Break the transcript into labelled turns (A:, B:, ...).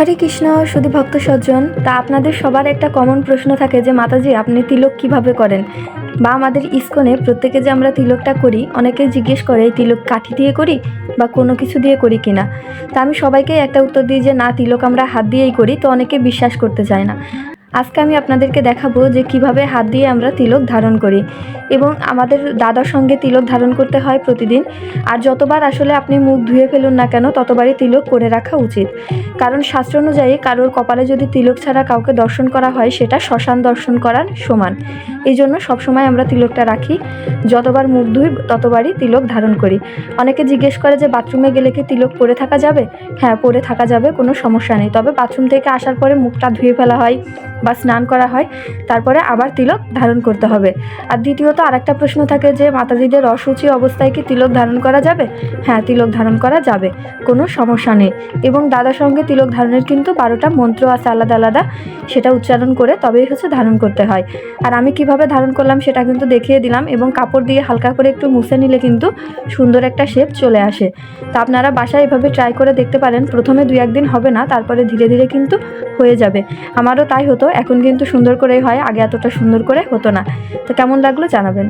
A: হরে কৃষ্ণ, শুধু ভক্ত সজ্জন, তা আপনাদের সবার একটা কমন প্রশ্ন থাকে যে, মাতাজি, আপনি তিলক কীভাবে করেন? বা আমাদের ইস্কনে প্রত্যেকে যে আমরা তিলকটা করি অনেকে জিজ্ঞেস করে, এই তিলক কাঠি দিয়ে করি বা কোনো কিছু দিয়ে করি কিনা? তা আমি সবাইকে একটা উত্তর দিই যে, না, তিলক আমরা হাত দিয়েই করি। তো অনেকে বিশ্বাস করতে চায় না। আজকে আমি আপনাদেরকে দেখাবো যে কীভাবে হাত দিয়ে আমরা তিলক ধারণ করি এবং আমাদের দাদার সঙ্গে তিলক ধারণ করতে হয় প্রতিদিন। আর যতবার আসলে আপনি মুখ ধুয়ে ফেলুন না কেন, ততবারই তিলক করে রাখা উচিত। কারণ শাস্ত্র অনুযায়ী কারোর কপালে যদি তিলক ছাড়া কাউকে দর্শন করা হয়, সেটা শ্মশান দর্শন করার সমান। এই জন্য সবসময় আমরা তিলকটা রাখি। যতবার মুখ ধুই, ততবারই তিলক ধারণ করি। অনেকে জিজ্ঞেস করে যে, বাথরুমে গেলে কি তিলক পরে থাকা যাবে? হ্যাঁ পরে থাকা যাবে, কোনো সমস্যা নেই। তবে বাথরুম থেকে আসার পরে মুখটা ধুয়ে ফেলা হয়। বা স্নান করা হয়, তারপরে আবার তিলক ধারণ করতে হবে। আর দ্বিতীয়ত আরেকটা প্রশ্ন থাকে যে, মাতাজিদের অসুচি অবস্থায় কি তিলক ধারণ করা যাবে? হ্যাঁ তিলক ধারণ করা যাবে, কোনো সমস্যা নেই। এবং দাদার সঙ্গে তিলক ধারণের কিন্তু বারোটা মন্ত্র আছে আলাদা আলাদা, সেটা উচ্চারণ করে তবেই হচ্ছে ধারণ করতে হয়। আর আমি কীভাবে ধারণ করলাম সেটা কিন্তু দেখিয়ে দিলাম এবং কাপড় দিয়ে হালকা করে একটু মুছে নিলে কিন্তু সুন্দর একটা শেপ চলে আসে। তা আপনারা বাসায় এভাবে ট্রাই করে দেখতে পারেন, প্রথমে দুই একদিন হবে না, তারপরে ধীরে ধীরে কিন্তু হয়ে যাবে। আমারও তাই হতো, এখন কিন্তু সুন্দর করেই হয়, আগে এতটা সুন্দর করে হতো না। তো কেমন লাগল জানাবেন।